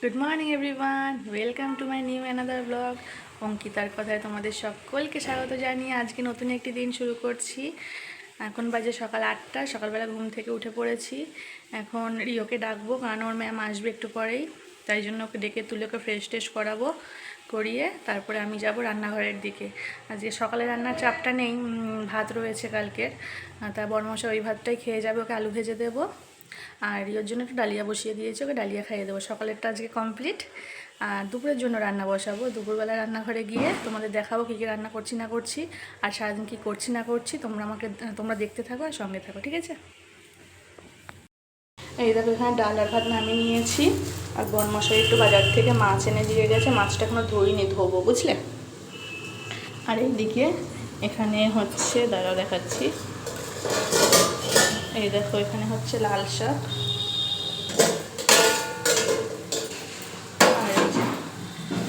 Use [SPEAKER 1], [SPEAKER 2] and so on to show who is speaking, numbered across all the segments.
[SPEAKER 1] Good morning everyone welcome to my new another blog অঙ্কিতার কথায় তোমাদের সকলকে স্বাগত জানিয়ে আজকে নতুন একটি দিন শুরু করছি। এখন বাজে সকাল আটটা, সকালবেলা ঘুম থেকে উঠে পড়েছি। এখন রিওকে ডাকবো, কারণ ওর ম্যাম আসবে একটু পরেই। তাই জন্য ওকে ডেকে তুলে ওকে ফ্রেশ ট্রেশ করাবো, করিয়ে তারপরে আমি যাব রান্নাঘরের দিকে। আজকে সকালে রান্নার চাপটা নেই ভাত রয়েছে কালকের। তা বরমশা ওই ভাতটাই খেয়ে যাবে, ওকে আলু ভেজে দেবো। আর রিওর জন্য একটু ডালিয়া বসিয়ে দিয়েছি, ওকে ডালিয়া খাইয়ে দেবো। সকালেরটা আজকে কমপ্লিট আর দুপুরের জন্য রান্না বসাবো। দুপুরবেলা রান্নাঘরে গিয়ে তোমাদের দেখাবো কী কী রান্না করছি না করছি, আর সারাদিন কী করছি না করছি। তোমরা আমাকে, তোমরা দেখতে থাকো আর সঙ্গে থাকো, ঠিক আছে? এই দেখো, এখানে ডাল আর ভাত নামিয়ে নিয়েছি। আর বনমশাই একটু বাজার থেকে মাছ এনে দিয়ে গেছে। মাছটা এখনও ধুইনি ধোবো, বুঝলে? আর এইদিকে এখানে হচ্ছে, দাঁড়াও দেখাচ্ছি। এই দেখো, এখানে হচ্ছে লাল শাক।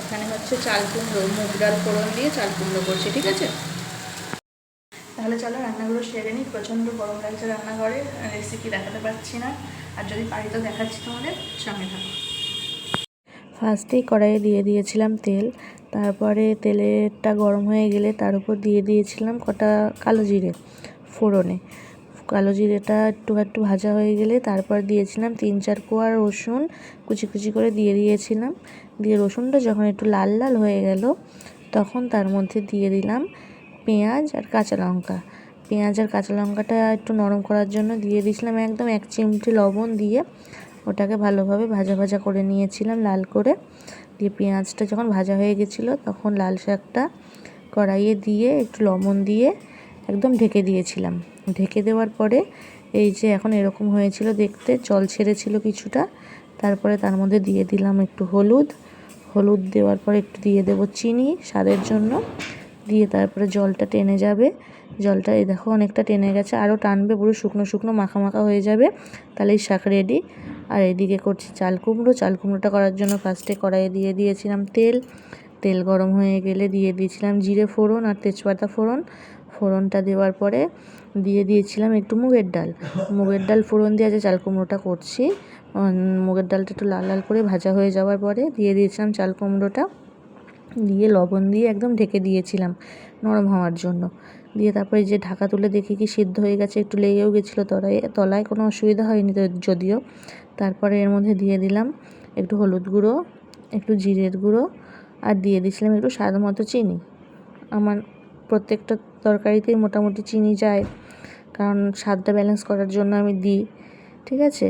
[SPEAKER 1] এখানে হচ্ছে চাল কুমড়ো, মুগ ডাল ফোড়ন দিয়ে চাল কুমড়ো করছি, ঠিক আছে? তাহলে চলো, রান্নাগুলো সেরে নিই। প্রচণ্ড গরম লাগছে রান্নাঘরে রেসিপি দেখাতে পারছি না। আর যদি পারি তো দেখাচ্ছি তোমাদের সঙ্গে থাকো।
[SPEAKER 2] ফার্স্টেই কড়াইয়ে দিয়ে দিয়েছিলাম তেল। তারপরে তেলেরটা গরম হয়ে গেলে তার উপর দিয়ে দিয়েছিলাম কটা কালো জিরে ফোড়নে। কালো জিরেটা একটু একটু ভাজা হয়ে গেলে তারপর দিয়েছিলাম তিন চার কোয়া রসুন কুচি কুচি করে দিয়ে দিয়েছিলাম। দিয়ে রসুনটা যখন একটু লাল লাল হয়ে গেল, তখন তার মধ্যে দিয়ে দিলাম পেঁয়াজ আর কাঁচা লঙ্কা। পেঁয়াজ আর কাঁচা লঙ্কাটা একটু নরম করার জন্য দিয়ে দিয়েছিলাম একদম এক চিমটি লবণ দিয়ে। ওটাকে ভালোভাবে ভাজা ভাজা করে নিয়েছিলাম লাল করে। দিয়ে পেঁয়াজটা যখন ভাজা হয়ে গেছিল, তখন লাল শাকটা কড়াইয়ে দিয়ে একটু লবণ দিয়ে একদম ঢেকে দিয়েছিলাম। ঢেকে দেওয়ার পরে এই যে এখন এরকম হয়েছিল দেখতে, জল ছেড়েছিল কিছুটা। তারপরে তার মধ্যে দিয়ে দিলাম একটু হলুদ। হলুদ দেওয়ার পরে একটু দিয়ে দেব চিনি স্বাদের জন্য। দিয়ে তারপরে জলটা টেনে যাবে। জলটা এই দেখো অনেকটা টেনে গেছে। আরও টানবে, পুরো শুকনো শুকনো মাখা মাখা হয়ে যাবে। তাহলেই শাক রেডি আর এদিকে করছি চাল কুমড়ো। চাল কুমড়োটা করার জন্য ফার্স্টে কড়াইয়ে দিয়ে দিয়েছিলাম তেল। তেল গরম হয়ে গেলে দিয়ে দিয়েছিলাম জিরে ফোড়ন আর তেজপাতা ফোড়ন। ফোড়নটা দেওয়ার পরে দিয়ে দিয়েছিলাম একটু মুগের ডাল। মুগের ডাল ফোড়ন দিয়ে যে চাল কুমড়োটা করছি। মুগের ডালটা একটু লাল লাল করে ভাজা হয়ে যাওয়ার পরে দিয়ে দিয়েছিলাম চাল কুমড়োটা। দিয়ে লবণ দিয়ে একদম ঢেকে দিয়েছিলাম নরম হওয়ার জন্য। দিয়ে তারপরে যে ঢাকা তুলে দেখি কি সিদ্ধ হয়ে গেছে, একটু লেগেও গেছিল তলায় তলায় কোনো অসুবিধা হয়নি যদিও। তারপরে এর মধ্যে দিয়ে দিলাম একটু হলুদ গুঁড়ো, একটু জিরের গুঁড়ো আর দিয়ে দিয়েছিলাম একটু স্বাদ মতো চিনি। আমার প্রত্যেকটা তরকারিতেই মোটামুটি চিনি যায়। কারণ স্বাদটা ব্যালেন্স করার জন্য আমি দিই, ঠিক আছে?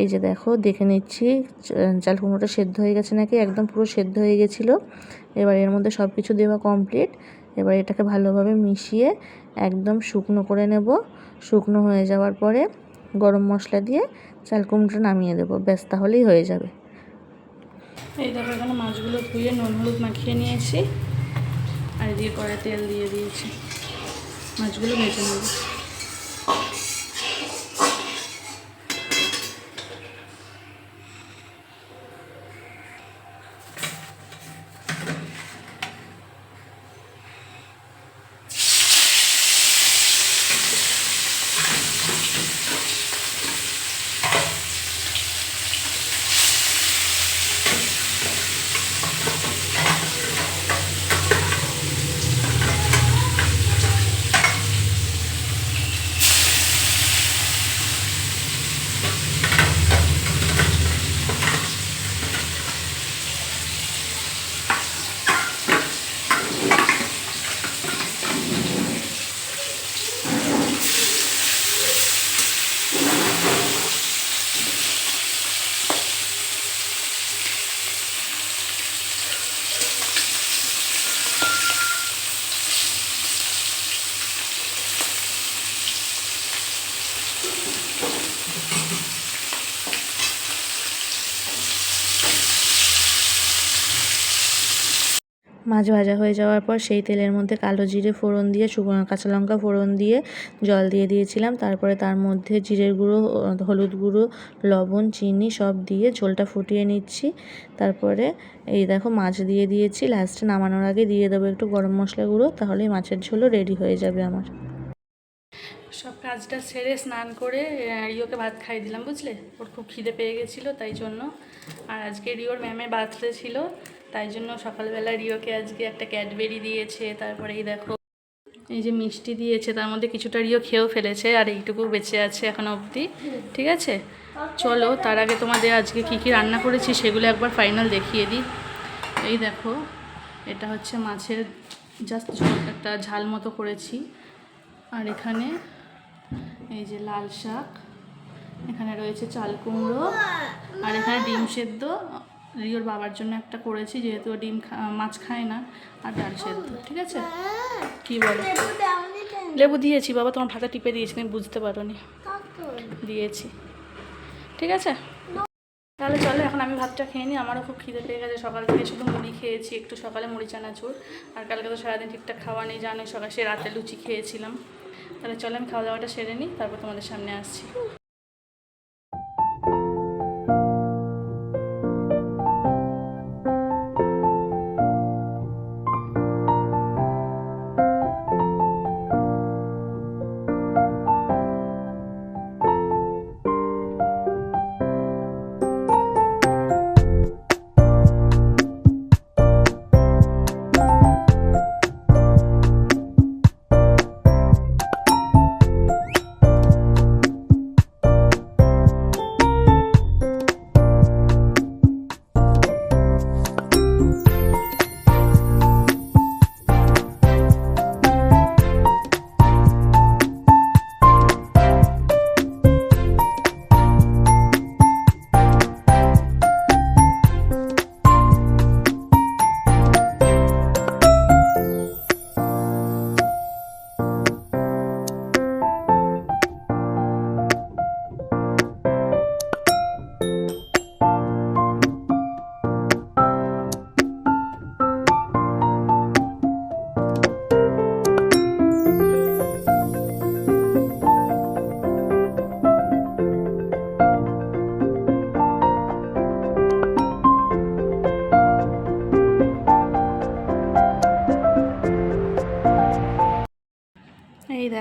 [SPEAKER 2] এই যে দেখো, দেখে নিচ্ছি চাল কুমড়োটা সেদ্ধ হয়ে গেছে নাকি? একদম পুরো সেদ্ধ হয়ে গেছিল। এবার এর মধ্যে সব কিছু দেওয়া কমপ্লিট এবার এটাকে ভালোভাবে মিশিয়ে একদম শুকনো করে নেব। শুকনো হয়ে যাওয়ার পরে গরম মশলা দিয়ে চাল কুমড়োটা নামিয়ে দেবো। ব্যাস, তাহলেই হয়ে যাবে।
[SPEAKER 1] এই দেখো, এখানে মাছগুলো ধুয়ে নুন হলুদ মাখিয়ে নিয়েছি। আর দিয়ে কড়াই তেল দিয়ে দিয়েছি। মাছগুলো ভেজে নেব। box.
[SPEAKER 2] মাছ ভাজা হয়ে যাওয়ার পর সেই তেলের মধ্যে কালো জিরে ফোড়ন দিয়ে, শুকনো কাঁচা লঙ্কা ফোড়ন দিয়ে জল দিয়ে দিয়েছিলাম। তারপরে তার মধ্যে জিরের গুঁড়ো, হলুদ গুঁড়ো, লবণ, চিনি সব দিয়ে ঝোলটা ফুটিয়ে নিচ্ছি। তারপরে এই দেখো মাছ দিয়ে দিয়েছি। লাস্টে নামানোর আগে দিয়ে দেবো একটু গরম মশলা গুঁড়ো তাহলেই মাছের ঝোলও রেডি হয়ে যাবে আমার।
[SPEAKER 1] সব কাজটা সেরে স্নান করে রিওকে ভাত খাইয়ে দিলাম, বুঝলে? ওর খুব খিদে পেয়ে গেছিল, তাই জন্য। আর আজকে রিওর ম্যামে বার্থডে ছিল তাই জন্য সকালবেলা রিওকে আজকে একটা ক্যাডবেরি দিয়েছে, তারপরে এই দেখো, এই যে মিষ্টি দিয়েছে, তার মধ্যে কিছুটা রিও খেয়েও ফেলেছে আর এইটুকু বেঁচে আছে এখনও অবধি, ঠিক আছে? চলো, তার আগে তোমাদের আজকে কি কি রান্না করেছি সেগুলো একবার ফাইনাল দেখিয়ে দিই। এই দেখো, এটা হচ্ছে মাছের জাস্ট একটা ঝাল মতো করেছি। আর এখানে এই যে লাল শাক, এখানে রয়েছে চাল কুমড়ো, আর এখানে ডিম সেদ্ধ রিওর বাবার জন্য একটা করেছি যেহেতু ও ডিম খা- মাছ খায় না আর ডাল সেদ্ধ ঠিক আছে? কি বলো? লেবু দিয়েছি বাবা তোমার ভাতা টিপে দিয়েছি তুমি বুঝতে পারো নি দিয়েছি। ঠিক আছে? তাহলে চলো এখন আমি ভাতটা খেয়ে নিই আমারও খুব খিদে পেয়ে গেছে সকাল থেকে শুধু মুড়ি খেয়েছি একটু সকালে মুড়ি চানা চানাচুর আর কালকে তো সারাদিন ঠিকঠাক খাওয়া নেই জানো সকালে সে রাতে লুচি খেয়েছিলাম। তাহলে চলো আমি খাওয়া দাওয়াটা সেরে নিই তারপর তোমাদের সামনে আসছি।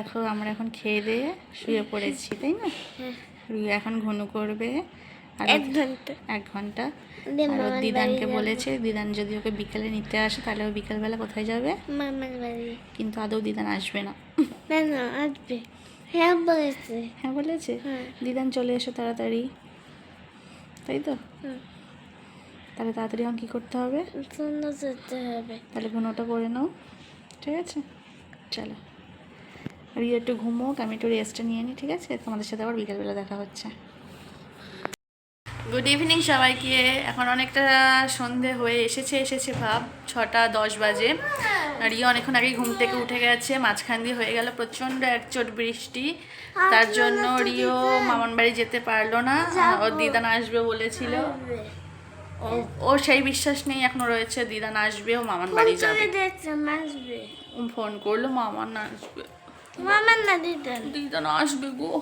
[SPEAKER 1] দেখো আমরা এখন খেয়ে দিয়ে শুয়ে পড়েছি তাই না? রুই এখন ঘন করবে।
[SPEAKER 3] এক ঘণ্টা।
[SPEAKER 1] এক
[SPEAKER 3] ঘণ্টা।
[SPEAKER 1] আর দিদানকে বলেছে দিদান যদি ওকে বিকেলে নিতে আসে তাহলে ও বিকেলবেলা কোথায় যাবে?
[SPEAKER 3] মামার বাড়ি।
[SPEAKER 1] কিন্তু আদৌ দিদান আসবে না।
[SPEAKER 3] না না আসবে। হ্যাঁ বলেছে।
[SPEAKER 1] হ্যাঁ বলেছে।
[SPEAKER 3] হ্যাঁ।
[SPEAKER 1] দিদান চলে এসো তাড়াতাড়ি। তাই তো? তাহলে তাড়াতাড়ি এখন কী করতে হবে?
[SPEAKER 3] সুন্দর যেতে হবে।
[SPEAKER 1] তাহলে ঘুনোটা করে নাও। ঠিক আছে? চলো। রিয়া একটু ঘুমোক আমি একটু রেস্টটা নিয়ে নিই ঠিক আছে? তোমাদের সাথে আবার বিকেলবেলা দেখা হচ্ছে। গুড ইভিনিং সবাইকে। এখন অনেকটা সন্ধে হয়ে এসেছে এসেছে ভাব ছটা দশ বাজে। রিয়া অনেকক্ষণ আগে ঘুম থেকে উঠে গেছে মাঝখান দিয়ে হয়ে গেল প্রচণ্ড একচোট বৃষ্টি। তার জন্য রিও মামন বাড়ি যেতে পারল না। ওর দিদান আসবে বলেছিল। ও ও সেই বিশ্বাস নেই এখনও রয়েছে দিদান আসবে ও মামান বাড়ি যাবে ফোন করল মামান আসবে।
[SPEAKER 3] মামার না দিতেন?
[SPEAKER 1] দিদান আসবে গো।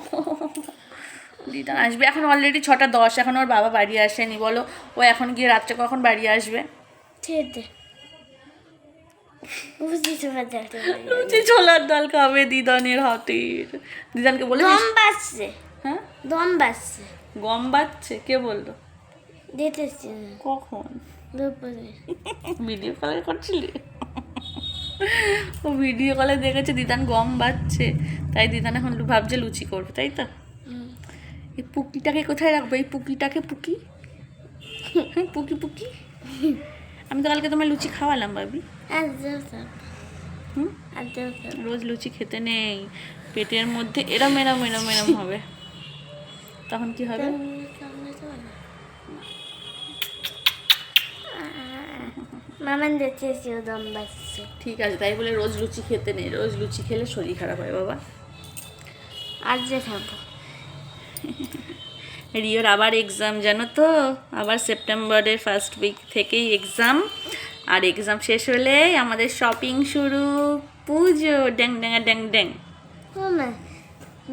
[SPEAKER 1] দিদান আসবে। এখন অলরেডি ছটা দশ। এখন ওর বাবা বাড়ি আসেনি বলো। ও এখন গিয়ে রাত্রে কখন বাড়ি আসবে? যে ছোলার ডাল খাবে। দিদানের হাতের। দিদানকে বলে
[SPEAKER 3] দম বাজছে।
[SPEAKER 1] হ্যাঁ?
[SPEAKER 3] দম বাজছে।
[SPEAKER 1] গম বাচ্ছে কে বলল?
[SPEAKER 3] দিতেছি।
[SPEAKER 1] কখন?
[SPEAKER 3] দুপুরে।
[SPEAKER 1] ভিডিও কলে করছিলি? ও ভিডিও কলে দেখেছে দিদান গম বাচ্ছে। তাই দিদান এখন ভাবছে লুচি করবে তাই তো? এই পুকিটাকে কোথায় রাখব? এই পুকিটাকে পুকি? হ্যাঁ, পুকি পুকি? আমি তো কালকে তোমার লুচি খাওয়ালাম ভাবি। রোজ লুচি খেতে নেই। পেটের মধ্যে এরম এরম এরম এরম হবে। তখন কি হবে?
[SPEAKER 3] মামান দেখেছি ও দম
[SPEAKER 1] ঠিক আছে তাই বলে রোজ লুচি খেতে নেই। রোজ লুচি খেলে শরীর খারাপ হয় বাবা।
[SPEAKER 3] আজ যে খাব।
[SPEAKER 1] রিওর আবার এক্সাম জানো তো? আবার সেপ্টেম্বরের ফার্স্ট উইক থেকেই এক্সাম আর এক্সাম শেষ হলে আমাদের শপিং শুরু। পুজো ড্যাং ড্যাঙা ড্যাং ড্যাং।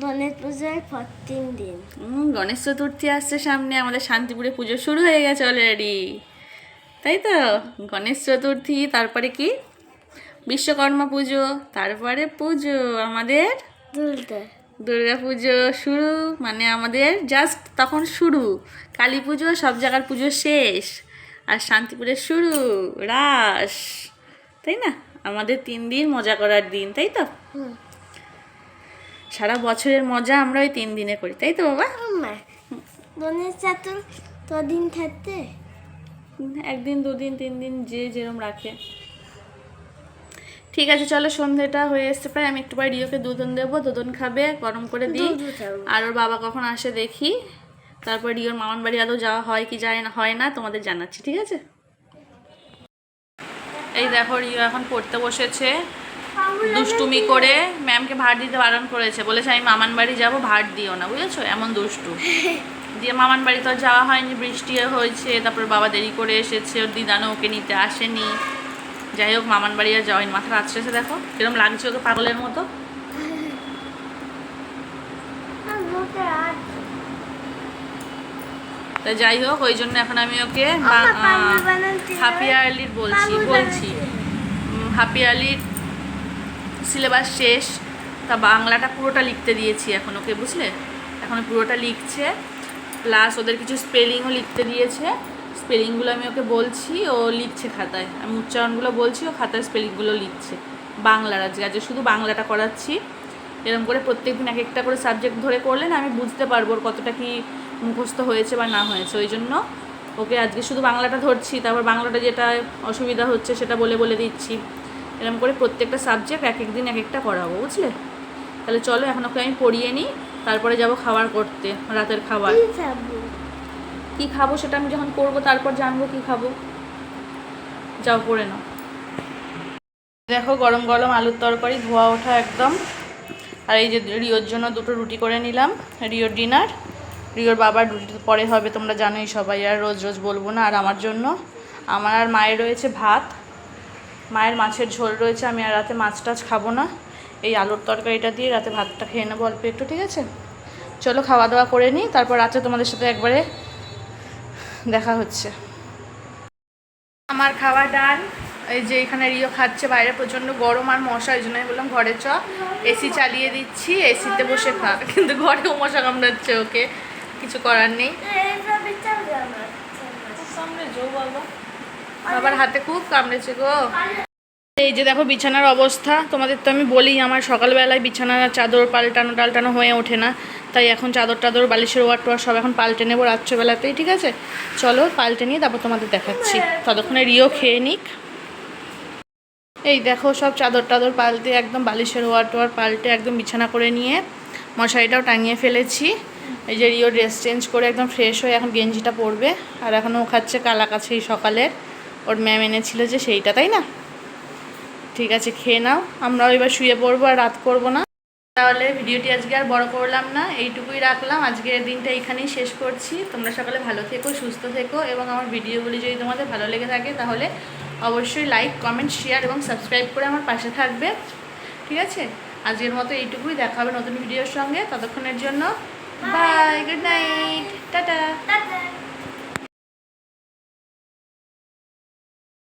[SPEAKER 3] গণেশ পুজোর তিন দিন।
[SPEAKER 1] গণেশ চতুর্থী আসছে সামনে। আমাদের শান্তিপুরে পুজো শুরু হয়ে গেছে অলরেডি তাই তো? গণেশ চতুর্থী তারপরে কি? বিশ্বকর্মা পুজো তারপরে পুজো আমাদের? দুর্গা। পুজো শুরু মানে আমাদের জাস্ট তখন শুরু। কালী পুজো সব জায়গার পুজো শেষ। আর শান্তিপুরের শুরু রাস। তাই না? আমাদের তিন দিন মজা করার দিন তাই তো? সারা বছরের মজা আমরা ওই তিন দিনে করি তাই তো বাবা?
[SPEAKER 3] মা দোনের চাতুর কদিন থাকতে?
[SPEAKER 1] একদিন দুদিন তিন দিন যে যেরম রাখে। ঠিক আছে চলো সন্ধেটা হয়ে এসছে প্রায়। আমি একটু পরে রিওকে দুধন দেবো দুধন খাবে গরম করে দিই। আর ওর বাবা কখন আসে দেখি। তারপর রিওর মামান বাড়ি আদৌ যাওয়া হয় কি যায় না হয় না তোমাদের জানাচ্ছি ঠিক আছে? এই দেখো রিও এখন পড়তে বসেছে দুষ্টুমি করে। ম্যামকে ভাত দিতে বারণ করেছে। বলেছে আমি মামান বাড়ি যাব ভাত দিও না বুঝেছ? এমন দুষ্টু। দিয়ে মামান বাড়ি তো যাওয়া হয়নি বৃষ্টি হয়েছে তারপর বাবা দেরি করে এসেছে ওর দিদানো ওকে নিতে আসেনি। যাই হোক মামান বাড়ি আর যাওয়ানি মাথা আসছে দেখো কিরম লাগছে ওকে পাগলের মতো। তা যাই হোক ওই জন্য এখন আমি ওকে হাফ ইয়ারলির বলছি বলছি। হাফ ইয়ারলির সিলেবাস শেষ তা বাংলাটা পুরোটা লিখতে দিয়েছি এখন ওকে বুঝলে? এখন পুরোটা লিখছে। প্লাস ওদের কিছু স্পেলিংও লিখতে দিয়েছে। স্পেলিংগুলো আমি ওকে বলছি, ও লিখছে খাতায়। আমি উচ্চারণগুলো বলছি, ও খাতায় স্পেলিংগুলো লিখছে। বাংলার আজকে আজকে শুধু বাংলাটা করাচ্ছি। এরকম করে প্রত্যেকদিন এক একটা করে সাবজেক্ট ধরে করলে না আমি বুঝতে পারব ওর কতটা কি মুখস্থ হয়েছে বা না হয়েছে। ওই জন্য ওকে আজকে শুধু বাংলাটা ধরছি, তারপর বাংলাটা যেটা অসুবিধা হচ্ছে সেটা বলে বলে দিচ্ছি। এরকম করে প্রত্যেকটা সাবজেক্ট এক এক দিন এক একটা করাবো, বুঝলে? তাহলে চলো এখন ওকে আমি পড়িয়ে নিই। তারপরে যাব খাবার করতে রাতের খাবার। কি খাব? সেটা আমি যখন করব তারপর জানব কি খাব। যাও পড়ে নাও। দেখো গরম গরম আলুর তরকারি ধোয়া ওঠা একদম। আর এই যে রিওর জন্য দুটো রুটি করে নিলাম রিওর ডিনার। রিওর বাবার রুটি পরে হবে তোমরা জানোই সবাই আর রোজ রোজ বলব না আর আমার জন্য। আমার আর মায়ের রয়েছে ভাত। মায়ের মাছের ঝোল রয়েছে আমি আর রাতে মাছ টাছ খাব না। এই আলুর তরকারিটা দিয়ে রাতে ভাতটা খেয়ে নেব অল্প একটু, ঠিক আছে? চলো খাওয়া দাওয়া করে নিই, তারপর রাতে তোমাদের সাথে একবারে দেখা হচ্ছে। আমার খাওয়া ডান, এই যে এখানে রিও খাচ্ছে, বাইরে প্রচণ্ড গরম আর মশা, এই জন্য বললাম ঘরে চ। এসি চালিয়ে দিচ্ছি, এসিতে বসে খা কিন্তু ঘরেও মশা কামড়াচ্ছে ওকে, কিছু করার নেই। বাবার হাতে খুব কামড়েছে গো। এই যে দেখো বিছানার অবস্থা, তোমাদের তো আমি বলি, আমার সকালবেলায় বিছানার চাদর পাল্টানো টাল্টানো হয়ে ওঠে না। তাই এখন চাদর টাদর, বালিশের ওয়ার টোয়ার সব এখন পাল্টে নেব রাত্রেবেলাতেই, ঠিক আছে? চলো পাল্টে নিয়ে তারপর তোমাদের দেখাচ্ছি। ততক্ষণে রিও খেয়ে নিক। এই দেখো সব চাদর টাদর পাল্টে, একদম বালিশের ওয়ার টোয়ার পাল্টে একদম বিছানা করে নিয়ে মশারিটাও টাঙিয়ে ফেলেছি। এই যে রিও ড্রেস চেঞ্জ করে একদম ফ্রেশ হয়ে এখন গেঞ্জিটা পরবে। আর এখন ও খাচ্ছে কালা কাছে এই সকালের। ওর ম্যাম এনেছিল যে সেইটা, তাই না? ঠিক আছে খেয়ে নাও। আমরাও এবার শুয়ে পড়ব আর রাত করব না। তাহলে ভিডিওটি আজকে আর বড় করলাম না এইটুকুই রাখলাম। আজকের দিনটা এখানেই শেষ করছি। তোমরা সকালে ভালো থেকো সুস্থ থেকো এবং আমার ভিডিওগুলি যদি তোমাদের ভালো লেগে থাকে তাহলে অবশ্যই লাইক কমেন্ট শেয়ার এবং সাবস্ক্রাইব করে আমার পাশে থাকবে। ঠিক আছে? আজকের মতো এইটুকুই। দেখা হবে নতুন ভিডিওর সঙ্গে। ততক্ষণের জন্য bye good night tata.
[SPEAKER 3] Tata.